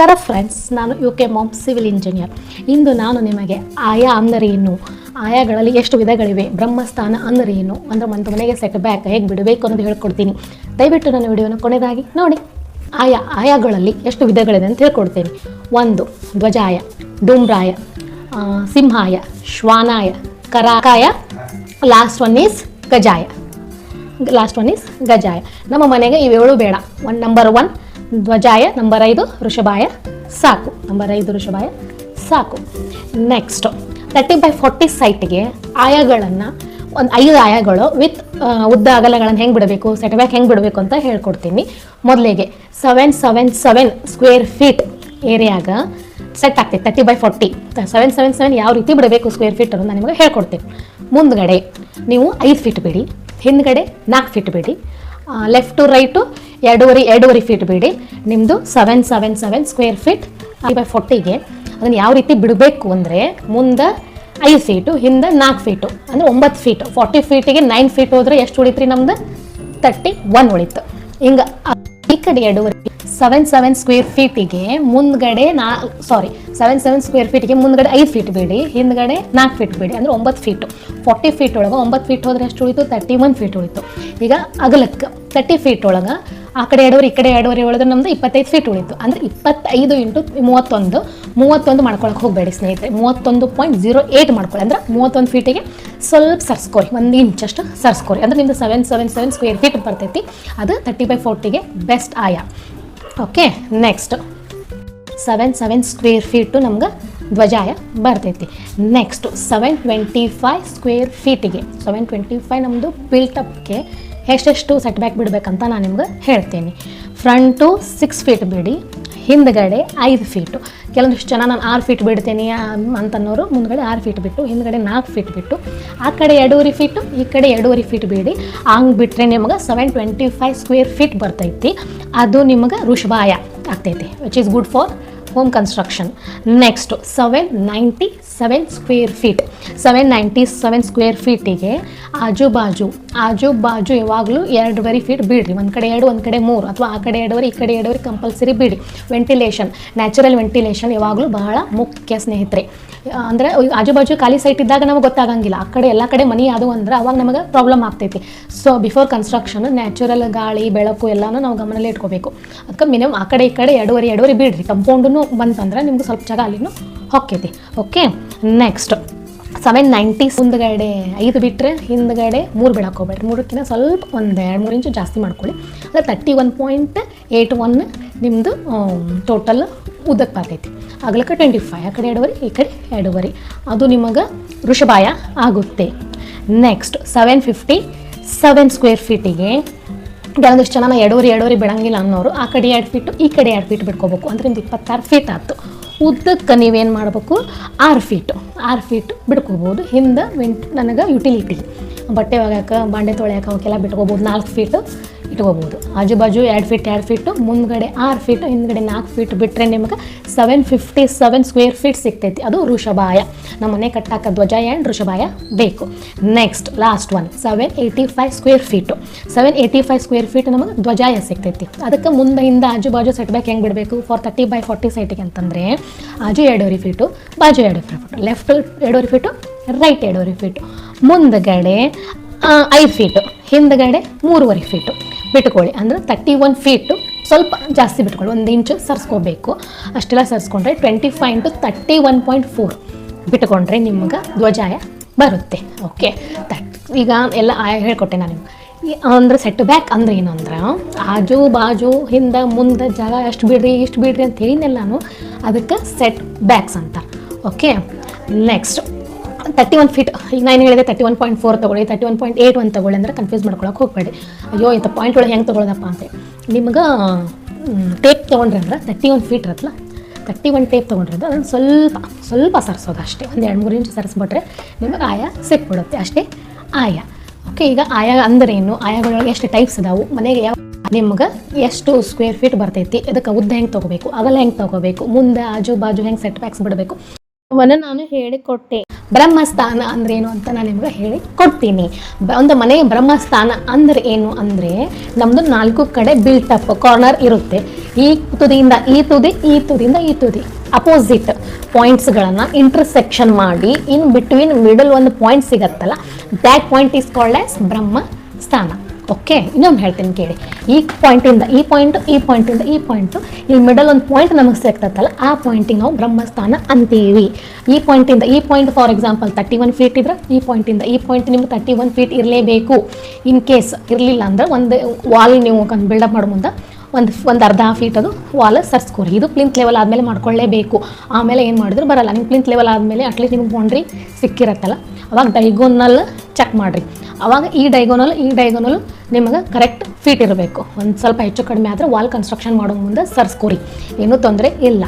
ನಮಸ್ಕಾರ ಫ್ರೆಂಡ್ಸ್ ನಾನು U K mom civil engineer ಇಂದು ನಾನು ನಿಮಗೆ ಆಯಾ ಅಂದರೆ ಏನು? ಆಯಾಗಳಲ್ಲಿ ಎಷ್ಟು ವಿಧಗಳಿವೆ? ಬ್ರಹ್ಮಸ್ಥಾನ ಅಂದರೆ ಏನು? ಅಂದ್ರೆ ಒಂದು ಮನೆಗೆ ಸೆಟ್ ಬ್ಯಾಕ್ ಹೇಗೆ ಬಿಡಬೇಕು ಅನ್ನೋದು ಹೇಳ್ಕೊಡ್ತೀನಿ. ದಯವಿಟ್ಟು ನನ್ನ ವಿಡಿಯೋನ ಕೊನೆಯದಾಗಿ ನೋಡಿ. ಆಯಾ, ಆಯಾಗಳಲ್ಲಿ ಎಷ್ಟು ವಿಧಗಳಿದೆ ಅಂತ ಹೇಳ್ಕೊಡ್ತೀನಿ. ಒಂದು, ಧ್ವಜಾಯ ಡುಮ್ರಾಯ ಸಿಂಹಾಯ, ಶ್ವಾನಾಯ, ಕರಾಕಾಯ ಲಾಸ್ಟ್ ಒನ್ ಈಸ್ ಗಜಾಯ. ಲಾಸ್ಟ್ ಒನ್ ಈಸ್ ಗಜಾಯ. ನಮ್ಮ ಮನೆಗೆ ಇವೇಳು ಬೇಡ. ಒನ್ ನಂಬರ್ ಒನ್ ಧ್ವಜಾಯ ನಂಬರ್ ಐದು ಋಷಭಾಯ ಸಾಕು. ನಂಬರ್ ಐದು ಋಷಭಾಯ ಸಾಕು. ನೆಕ್ಸ್ಟ್ ತರ್ಟಿ ಬೈ ಫೋರ್ಟಿ ಸೈಟ್ಗೆ ಆಯಗಳನ್ನು, ಒಂದು ಐದು ಆಯಗಳು ವಿತ್ ಉದ್ದ ಅಗಲಗಳನ್ನು ಹೆಂಗೆ ಬಿಡಬೇಕು ಸೆಟ್ ಬ್ಯಾಕ್ ಹೆಂಗೆ ಬಿಡಬೇಕು ಅಂತ ಹೇಳ್ಕೊಡ್ತೀನಿ. ಮೊದಲಿಗೆ seven seven seven square feet ಏರಿಯಾಗ set ಆಗ್ತೈತೆ. Thirty by forty seven seven seven ಯಾವ ರೀತಿ ಬಿಡಬೇಕು ಸ್ಕ್ವೇರ್ ಫೀಟ್ ಅನ್ನೋದು ನಾನು ನಿಮಗೆ ಹೇಳ್ಕೊಡ್ತೀನಿ. ಮುಂದ್ಗಡೆ ನೀವು ಐದು ಫೀಟ್ ಬಿಡಿ. ಹಿಂದ್ಗಡೆ ನಾಲ್ಕು ಫೀಟ್ ಬಿಡಿ. ಲೆಫ್ಟ್ ಟು ರೈಟು ಎರಡೂವರೆ ಎರಡೂವರೆ ಫೀಟ್ ಬಿಡಿ. ನಿಮ್ಮದು seven seven seven square feet by ಫೋರ್ಟಿಗೆ ಅದನ್ನು ಯಾವ ರೀತಿ ಬಿಡಬೇಕು ಅಂದರೆ ಮುಂದೆ ಐದು ಫೀಟು ಹಿಂದೆ ನಾಲ್ಕು ಫೀಟು ಅಂದರೆ ಒಂಬತ್ತು ಫೀಟು ಫಾರ್ಟಿ ಫೀಟಿಗೆ ನೈನ್ ಫೀಟ್ ಹೋದರೆ ಎಷ್ಟು ಉಳಿತ್ರಿ ನಮ್ದು? ತರ್ಟಿ ಒನ್ ಉಳಿತು ಹಿಂಗೆ ಈ ಕಡೆ ಎರಡೂವರೆ ಸೆವೆನ್ ಸೆವೆನ್ ಸ್ಕ್ವೇರ್ ಫೀಟಿಗೆ ಮುಂದ್ಗಡೆ ನಾ ಸಾರಿ ಸೆವೆನ್ ಸೆವೆನ್ ಸ್ಕ್ವೇರ್ ಫೀಟಿಗೆ ಮುಂದ್ಗಡೆ ಐದು ಫೀಟ್ ಬಿಡಿ, ಹಿಂದ್ಗಡೆ ನಾಲ್ಕು ಫೀಟ್ ಬಿಡಿ, ಅಂದರೆ ಒಂಬತ್ತು ಫೀಟು ಫಾರ್ಟಿ ಫೀಟ್ ಒಳಗೆ ಒಂಬತ್ತು ಫೀಟ್ ಹೋದ್ರೆ ಎಷ್ಟು ಉಳಿತು? ತರ್ಟಿ ಒನ್ ಫೀಟ್ ಉಳಿತು. ಈಗ ಅಗಲಕ್ಕೆ ತರ್ಟಿ ಫೀಟ್ ಒಳಗೆ ಆ ಕಡೆ ಎರಡೂವರೆ, ಈ ಕಡೆ ಎರಡೂವರೆ ಒಳಗೆ ನಮ್ದು ಇಪ್ಪತ್ತೈದು ಫೀಟ್ ಉಳಿತು. ಅಂದರೆ ಇಪ್ಪತ್ತೈದು ಇಂಟು ಮೂವತ್ತೊಂದು ಮೂವತ್ತೊಂದು ಮಾಡ್ಕೊಳಕ್ಕೆ ಹೋಗಬೇಡಿ ಸ್ನೇಹಿತರೆ. ಮೂವತ್ತೊಂದು ಪಾಯಿಂಟ್ ಜೀರೋ ಏಯ್ಟ್ ಮಾಡ್ಕೊಳ್ಳಿ ಅಂದ್ರೆ ಮೂವತ್ತೊಂದು ಫೀಟಿಗೆ ಸ್ವಲ್ಪ ಸರ್ಸ್ಕೊರಿ ಒಂದು ಅಷ್ಟು ಸರ್ಸ್ಕೊರಿ ಅಂದ್ರೆ ನಿಮ್ದು seven seven seven square feet ಬರ್ತೈತಿ. ಅದು ತರ್ಟಿ ಬೈ ಫೋರ್ಟಿಗೆ ಬೆಸ್ಟ್ ಆಯಾ. Okay next seven seven square feet ನಮ್ಗೆ ಧ್ವಜಾಯ ಬರ್ತೈತಿ. Next seven twenty five square ಫೀಟಿಗೆ seven twenty five ನಮ್ಮದು ಬಿಲ್ಟಪ್ಗೆ ಎಷ್ಟೆಷ್ಟು ಸೆಟ್ ಬ್ಯಾಕ್ ಬಿಡಬೇಕಂತ ನಾನು ನಿಮ್ಗೆ ಹೇಳ್ತೀನಿ. ಫ್ರಂಟು ಸಿಕ್ಸ್ ಫೀಟ್ ಬಿಡಿ. ಹಿಂದ್ಗಡೆ ಐದು ಫೀಟು ಕೆಲವೊಂದಿಷ್ಟು ಜನ ನಾನು ಆರು ಫೀಟ್ ಬಿಡ್ತೀನಿ ಅಂತನೋರು ಮುಂದ್ಗಡೆ ಆರು ಫೀಟ್ ಬಿಟ್ಟು, ಹಿಂದ್ಗಡೆ ನಾಲ್ಕು ಫೀಟ್ ಬಿಟ್ಟು. ಆ ಕಡೆ ಎರಡೂವರೆ ಫೀಟು ಈ ಕಡೆ ಎರಡೂವರೆ ಫೀಟ್ ಬಿಡಿ. ಹಂಗೆ ಬಿಟ್ಟರೆ ನಿಮಗೆ seven twenty five square feet ಬರ್ತೈತಿ. ಅದು ನಿಮಗೆ ಋಷಭಾಯ ಆಗ್ತೈತಿ which is good for home construction next seven ninety seven square feet, seven ninety seven square ಫೀಟಿಗೆ ಆಜು ಬಾಜು ಆಜು ಬಾಜು ಯಾವಾಗಲೂ ಎರಡುವರೆ ಫೀಟ್ ಬಿಡ್ರಿ ಒಂದು ಕಡೆ ಎರಡು, ಒಂದು ಕಡೆ ಮೂರು, ಅಥವಾ ಆ ಕಡೆ ಎರಡೂವರೆ, ಈ ಕಡೆ ಎರಡೂವರೆ ಕಂಪಲ್ಸರಿ ಬಿಡಿ ವೆಂಟಿಲೇಷನ್ ನ್ಯಾಚುರಲ್ ವೆಂಟಿಲೇಷನ್ ಯಾವಾಗಲೂ ಬಹಳ ಮುಖ್ಯ ಸ್ನೇಹಿತರೆ. ಅಂದರೆ ಆಜು ಬಾಜು ಖಾಲಿ ಸೈಟ್ ಇದ್ದಾಗ ನಮಗೆ ಗೊತ್ತಾಗಂಗಿಲ್ಲ. ಆ ಕಡೆ ಎಲ್ಲ ಕಡೆ ಮನಿ ಅದು ಅಂದ್ರೆ ಅವಾಗ ನಮಗೆ ಪ್ರಾಬ್ಲಮ್ ಆಗ್ತೈತಿ. ಸೊ ಬಿಫೋರ್ ಕನ್ಸ್ಟ್ರಕ್ಷನ್ ನ್ಯಾಚುರಲ್ ಗಾಳಿ, ಬೆಳಕು ಎಲ್ಲನೂ ನಾವು ಗಮನದಲ್ಲಿ ಇಟ್ಕೋಬೇಕು. ಅದಕ್ಕೆ ಮಿನಿಮಮ್ ಆ ಕಡೆ ಈ ಕಡೆ ಎರಡೂವರೆ ಎರಡೂವರೆ ಬಿಡ್ರಿ ಕಂಪೌಂಡೂ ಬಂತಂದ್ರೆ ನಿಮ್ಗೆ ಸ್ವಲ್ಪ ಜಾಗ ಅಲ್ಲಿನೂ ಹೊಕ್ಕೈತಿ. ಓಕೆ ನೆಕ್ಸ್ಟ್ ಸೆವೆನ್ ನೈಂಟಿ ಮುಂದ್ಗಡೆ ಐದು ಬಿಟ್ಟರೆ ಹಿಂದ್ಗಡೆ ಮೂರು ಬಿಡಕ್ಕೆ ಹೋಗ್ಬೇಡ್ರಿ. ಮೂರಕ್ಕಿಂತ ಸ್ವಲ್ಪ ಒಂದು ಎರಡು ಮೂರು ಇಂಚು ಜಾಸ್ತಿ ಮಾಡ್ಕೊಳ್ಳಿ. ಅಂದರೆ thirty one point eight one ನಿಮ್ಮದು ಟೋಟಲ್ ಉದ್ದಕ್ಕೆ ಬರ್ತೈತಿ. ಅಗಲಕ್ಕೆ ಟ್ವೆಂಟಿ ಫೈವ್ ಆ ಕಡೆ ಎರಡುವರೆ, ಈ ಕಡೆ ಎರಡುವರೆ. ಅದು ನಿಮಗೆ ಋಷಭಾಯ ಆಗುತ್ತೆ. Next seven fifty seven square ಫೀಟಿಗೆ ಕೆಲವೊಂದಿಷ್ಟು ಜನ ಎರಡುವರಿ ಎರಡುವರಿ ಬಿಡಂಗಿಲ್ಲ ಅನ್ನೋರು ಆ ಕಡೆ ಎರಡು ಫೀಟು ಈ ಕಡೆ ಎರಡು ಫೀಟ್ ಬಿಟ್ಕೋಬೇಕು. ಅಂದ್ರೆ ನಿಮ್ದು ಇಪ್ಪತ್ತಾರು ಫೀಟ್ ಆಯ್ತು. ಉದ್ದಕ್ಕೆ ನೀವೇನು ಮಾಡಬೇಕು? ಆರು ಫೀಟು ಆರು ಫೀಟ್ ಬಿಡ್ಕೋಬೋದು. ಹಿಂದೆ ವಿಂಟ್ ನನಗೆ ಯುಟಿಲಿಟಿ ಬಟ್ಟೆ ಒಗ್ಯಾಕ ಬಾಂಡೆ ತೊಳ್ಯಾಕೆ ಅವಕ್ಕೆಲ್ಲ ಬಿಟ್ಕೋಬೋದು. ನಾಲ್ಕು ಫೀಟು ಇಟ್ಕೋಬೋದು. ಆಜು ಬಾಜು ಎರಡು ಫೀಟ್ ಎರಡು ಫೀಟು ಮುಂದ್ಗಡೆ ಆರು ಫೀಟು ಹಿಂದ್ಗಡೆ ನಾಲ್ಕು ಫೀಟ್ ಬಿಟ್ಟರೆ ನಿಮಗೆ seven fifty seven square feet ಸಿಗ್ತೈತಿ. ಅದು ಋಷಭಾಯ ನಮ್ಮ ಮನೆ ಕಟ್ಟಾಕ ಧ್ವಜ ಆ್ಯಂಡ್ ಋಷಭಾಯ ಬೇಕು. Next last one seven eighty five square feet seven eighty five square feet ನಮಗೆ ಧ್ವಜಾಯ ಸಿಗ್ತೈತಿ? ಅದಕ್ಕೆ ಮುಂದೆ ಹಿಂದೆ ಆಜು ಬಾಜು ಸೆಟ್ ಬ್ಯಾಕ್ ಹೆಂಗೆ ಬಿಡಬೇಕು? ಫಾರ್ ತರ್ಟಿ ಬೈ ಫಾರ್ಟಿ ಸೈಟಿಗೆ ಅಂತಂದರೆ, ಆಜು ಎರಡೂವರೆ ಫೀಟು ಬಾಜು ಎರಡೂವರೆ ಫೀಟು ಲೆಫ್ಟ್ ಎರಡೂವರೆ ಫೀಟು ರೈಟ್ ಎರಡೂವರೆ ಫೀಟು ಮುಂದ್ಗಡೆ ಐದು ಫೀಟು ಹಿಂದ್ಗಡೆ ಮೂರುವರೆ ಫೀಟು ಬಿಟ್ಕೊಳ್ಳಿ. ಅಂದರೆ ತರ್ಟಿ ಒನ್ ಫೀಟು ಸ್ವಲ್ಪ ಜಾಸ್ತಿ ಬಿಟ್ಕೊಳ್ಳಿ. ಒಂದು ಇಂಚು ಸರ್ಸ್ಕೋಬೇಕು. ಅಷ್ಟೆಲ್ಲ ಸರ್ಸ್ಕೊಂಡ್ರೆ twenty five into thirty one point four ಬಿಟ್ಕೊಂಡ್ರೆ ನಿಮ್ಗೆ ಧ್ವಜಾಯ ಬರುತ್ತೆ. ಓಕೆ ಈಗ ಎಲ್ಲ ಹೇಳ್ಕೊಟ್ಟೆ ನಾನು ನಿಮ್ಗೆ. ಅಂದ್ರೆ ಸೆಟ್ ಬ್ಯಾಕ್ ಅಂದ್ರೆ ಏನು ಅಂದ್ರೆ, ಆಜು ಬಾಜು ಹಿಂದೆ ಮುಂದೆ ಜಾಗ ಎಷ್ಟು ಬಿಡ್ರಿ, ಇಷ್ಟು ಬಿಡ್ರಿ ಅಂತ ಹೇಳಿನೆಲ್ಲ ನಾನು, ಅದಕ್ಕೆ ಸೆಟ್ ಬ್ಯಾಕ್ಸ್ ಅಂತ. Okay next thirty one feet ಈಗ ನಾನು ಹೇಳಿದೆ? ತರ್ಟಿ ಒನ್ ಪಾಯಿಂಟ್ ಫೋರ್ ತೊಗೊಳ್ಳಿ ತರ್ಟಿ ಒನ್ ಪಾಯಿಂಟ್ ಏಯ್ಟ್ ಒಂದು ತೊಗೊಳ್ಳಿ ಅಂದ್ರೆ ಕನ್ಫ್ಯೂಸ್ ಮಾಡ್ಕೊಳಕ್ಕೆ ಹೋಗಬೇಡಿ. ಅಯ್ಯೋ, ಇಂಥ ಪಾಯಿಂಟ್ ಒಳಗೆ ಹೆಂಗೆ ತೊಗೊಳ್ಳೋದಪ್ಪ ಅಂತ. ನಿಮ್ಗೆ ಟೇಪ್ ತೊಗೊಂಡ್ರೆ ಅಂದ್ರೆ ತರ್ಟಿ ಒನ್ ಫೀಟ್ ಇರತ್ತಲ್ಲ ತರ್ಟಿ ಒನ್ ಟೇಪ್ ತೊಗೊಂಡ್ರೆ ಅದನ್ನು ಸ್ವಲ್ಪ ಸ್ವಲ್ಪ ಸರಿಸೋದು ಅಷ್ಟೇ. ಒಂದು ಎರಡು ಮೂರು ಇಂಚು ಸರಿಸ್ಬಿಟ್ರೆ ನಿಮಗೆ ಆಯ ಸಿಕ್ಬಿಡುತ್ತೆ. ಅಷ್ಟೇ ಆಯ. ಓಕೆ ಈಗ ಆಯ ಅಂದ್ರೆ ಏನು? ಆಯಗಳೊಳಗೆ ಎಷ್ಟು ಟೈಪ್ಸ್ ಇದಾವೆ? ಮನೆಗೆ ಯಾವ ನಿಮ್ಗೆ ಎಷ್ಟು ಸ್ಕ್ವೇರ್ ಫೀಟ್ ಬರ್ತೈತಿ? ಅದಕ್ಕೆ ಉದ್ದ ಹೆಂಗೆ ತೊಗೋಬೇಕು? ಅಗಲ ಹೆಂಗೆ ತೊಗೋಬೇಕು? ಮುಂದೆ ಆಜು ಬಾಜು ಹೆಂಗೆ ಸೆಟ್ ಬ್ಯಾಕ್ಸ್ ಬಿಡಬೇಕು? ಅವನ್ನ ನಾನು ಹೇಳಿಕೊಟ್ಟೆ. ಬ್ರಹ್ಮಸ್ಥಾನ ಅಂದ್ರೆ ಏನು ಅಂತ ನಾನು ನಿಮ್ಗೆ ಹೇಳಿ ಕೊಡ್ತೀನಿ. ಒಂದು ಮನೆಯ ಬ್ರಹ್ಮಸ್ಥಾನ ಅಂದ್ರೆ ಏನು ಅಂದರೆ ನಮ್ಮದು ನಾಲ್ಕು ಕಡೆ ಬಿಲ್ಟಪ್ ಕಾರ್ನರ್ ಇರುತ್ತೆ. ಈ ತುದಿಯಿಂದ ಈ ತುದಿ, ಈ ತುದಿಯಿಂದ ಈ ತುದಿ. ಅಪೋಸಿಟ್ ಪಾಯಿಂಟ್ಸ್ಗಳನ್ನು ಇಂಟರ್ಸೆಕ್ಷನ್ ಮಾಡಿ ಇನ್ ಬಿಟ್ವೀನ್ ಮಿಡಲ್ ಒಂದು point ಸಿಗತ್ತಲ್ಲ that point is called as ಬ್ರಹ್ಮ ಸ್ಥಾನ ಓಕೆ, ಇನ್ನೊಂದು ಹೇಳ್ತೀನಿ ಕೇಳಿ. ಈ ಪಾಯಿಂಟಿಂದ ಈ ಪಾಯಿಂಟ್ ಈ ಪಾಯಿಂಟಿಂದ ಈ ಪಾಯಿಂಟು ಇಲ್ಲಿ ಮಿಡಲ್ ಒಂದು ಪಾಯಿಂಟ್ ನಮಗೆ ಸಿಗ್ತತ್ತಲ್ಲ, ಆ ಪಾಯಿಂಟಿಗೆ ನಾವು ಬ್ರಹ್ಮಸ್ಥಾನ ಅಂತೀವಿ. ಈ ಪಾಯಿಂಟಿಂದ ಈ point for example thirty one feet ಇದ್ರೆ, ಈ ಪಾಯಿಂಟಿಂದ ಈ ಪಾಯಿಂಟ್ ನಿಮ್ಗೆ ತರ್ಟಿ ಒನ್ ಫೀಟ್ ಇರಲೇಬೇಕು. ಇನ್ ಕೇಸ್ ಇರಲಿಲ್ಲ ಅಂದ್ರೆ ಒಂದು ವಾಲ್ ನೀವು ಬಿಲ್ಡಪ್ ಮಾಡೋ ಮುಂದೆ, ಒಂದು ಒಂದು ಅರ್ಧ ಫೀಟ್ ಅದು ವಾಲ್ ಸರ್ಸ್ಕೋರಿ. ಇದು ಪ್ಲಿಂತ್ ಲೆವೆಲ್ ಆದಮೇಲೆ ಮಾಡ್ಕೊಳ್ಳೇಬೇಕು. ಆಮೇಲೆ ಏನು ಮಾಡಿದ್ರು ಬರಲ್ಲ. ನಿಮ್ಮ ಪ್ಲಿಂತ್ ಲೆವೆಲ್ ಆದಮೇಲೆ ಅಟ್ಲೀಸ್ಟ್ ನಿಮ್ಗೆ ಬೌಂಡ್ರಿ ಸಿಕ್ಕಿರತ್ತಲ್ಲ. ಅವಾಗ ಡೈಗೋನಲ್ ಚೆಕ್ ಮಾಡಿರಿ. ಅವಾಗ ಈ ಡೈಗೋನಲ್ ಈ ಡೈಗೋನಲ್ ನಿಮಗೆ ಕರೆಕ್ಟ್ ಫೀಟ್ ಇರಬೇಕು. ಒಂದು ಸ್ವಲ್ಪ ಹೆಚ್ಚು ಕಡಿಮೆ ಆದರೆ ವಾಲ್ ಕನ್ಸ್ಟ್ರಕ್ಷನ್ ಮಾಡೋ ಮುಂದೆ ಸರ್ಸ್ಕೋರಿ. ಏನೂ ತೊಂದರೆ ಇಲ್ಲ.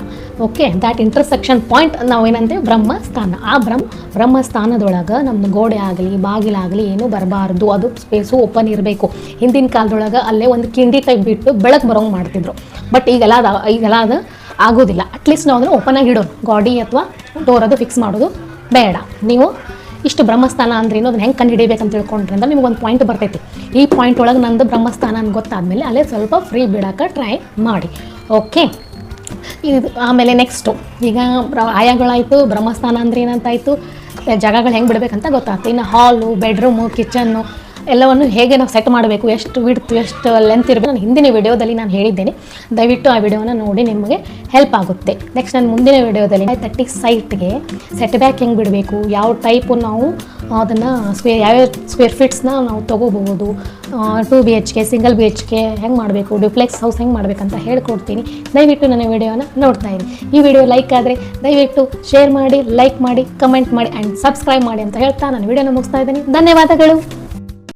ಓಕೆ ದ್ಯಾಟ್ ಇಂಟರ್ಸೆಕ್ಷನ್ ಪಾಯಿಂಟ್ ನಾವು ಬ್ರಹ್ಮ ಬ್ರಹ್ಮಸ್ಥಾನ. ಆ ಬ್ರಹ್ಮ, ಬ್ರಹ್ಮಸ್ಥಾನದೊಳಗೆ ನಮ್ಮದು ಗೋಡೆ ಆಗಲಿ ಬಾಗಿಲಾಗಲಿ ಏನೂ ಬರಬಾರ್ದು. ಅದು ಸ್ಪೇಸು ಓಪನ್ ಇರಬೇಕು. ಹಿಂದಿನ ಕಾಲದೊಳಗೆ ಅಲ್ಲೇ ಒಂದು ಕಿಂಡಿ ಟೈಪ್ ಬಿಟ್ಟು ಬೆಳಕು ಬರೋಂಗೆ ಮಾಡ್ತಿದ್ರು. ಬಟ್ ಈಗೆಲ್ಲ ಅದು ಈಗೆಲ್ಲ ಅದು ಆಗೋದಿಲ್ಲ. ಅಟ್ಲೀಸ್ಟ್ ನಾವು ಅದನ್ನು ಓಪನ್ ಆಗಿ ಇಡೋದು. ಗಾಡಿ ಅಥವಾ ಡೋರ್ ಅದು ಫಿಕ್ಸ್ ಮಾಡೋದು ಬೇಡ. ನೀವು ಇಷ್ಟು ಬ್ರಹ್ಮಸ್ಥಾನ ಅಂದ್ರೆ ಅದನ್ನ ಹೆಂಗೆ ಕಂಡು ಹಿಡಿಬೇಕಂತ ತಿಳ್ಕೊಂಡ್ರಿಂದ ನಿಮ್ಗೆ ಒಂದು ಪಾಯಿಂಟ್ ಬರ್ತೈತಿ. ಈ ಪಾಯಿಂಟ್ ಒಳಗೆ ನಂದು ಬ್ರಹ್ಮಸ್ಥಾನ ಅಂತ ಗೊತ್ತಾದ್ಮೇಲೆ ಅಲ್ಲೇ ಸ್ವಲ್ಪ ಫ್ರೀ ಬಿಡೋಕೆ ಟ್ರೈ ಮಾಡಿ. ಓಕೆ ಇದು ಆಮೇಲೆ ನೆಕ್ಸ್ಟು ಈಗ ಆಯಾಗಳಾಯಿತು, ಬ್ರಹ್ಮಸ್ಥಾನ ಅಂದ್ರೆ ಏನಂತಾಯಿತು? ಜಾಗಗಳು ಹೆಂಗೆ ಬಿಡಬೇಕಂತ ಗೊತ್ತಾಗ್ತು ಇನ್ನು ಹಾಲು ಬೆಡ್ರೂಮು ಕಿಚನ್ನು ಎಲ್ಲವನ್ನು ಹೇಗೆ ನಾವು ಸೆಟ್ ಮಾಡಬೇಕು, ಎಷ್ಟು ವಿಡ್ತು ಎಷ್ಟು ಲೆಂತ್ ಇರಬೇಕು ನಾನು ಹಿಂದಿನ ವಿಡಿಯೋದಲ್ಲಿ ನಾನು ಹೇಳಿದ್ದೇನೆ. ದಯವಿಟ್ಟು ಆ ವಿಡಿಯೋನ ನೋಡಿ ನಿಮಗೆ ಹೆಲ್ಪ್ ಆಗುತ್ತೆ. ನೆಕ್ಸ್ಟ್ ನಾನು ಮುಂದಿನ ವಿಡಿಯೋದಲ್ಲಿ ತರ್ಟಿ ಸೈಟ್ಗೆ ಸೆಟ್ ಬ್ಯಾಕ್ ಹೆಂಗೆ ಬಿಡಬೇಕು, ಯಾವ ಟೈಪು ನಾವು ಅದನ್ನು ಸ್ಕ್ವೇರ್ ಯಾವ್ಯಾವ ಸ್ಕ್ವೇರ್ ಫೀಟ್ಸ್ನ ನಾವು ತೊಗೋಬಹುದು two B H K single B H K ಹೆಂಗೆ ಮಾಡಬೇಕು ಡ್ಯೂಪ್ಲೆಕ್ಸ್ ಹೌಸ್ ಹೆಂಗೆ ಮಾಡಬೇಕಂತ ಹೇಳ್ಕೊಡ್ತೀನಿ. ದಯವಿಟ್ಟು ನನ್ನ ವಿಡಿಯೋನ ನೋಡ್ತಾ ಇರಿ. ಈ ವಿಡಿಯೋ ಲೈಕ್ ಆದರೆ ದಯವಿಟ್ಟು ಶೇರ್ ಮಾಡಿ ಲೈಕ್ ಮಾಡಿ ಕಮೆಂಟ್ ಮಾಡಿ ಆ್ಯಂಡ್ ಸಬ್ಸ್ಕ್ರೈಬ್ ಮಾಡಿ ಅಂತ ಹೇಳ್ತಾ ನಾನು ವಿಡಿಯೋನ ಮುಗಿಸ್ತಾ ಇದ್ದೀನಿ. ಧನ್ಯವಾದಗಳು.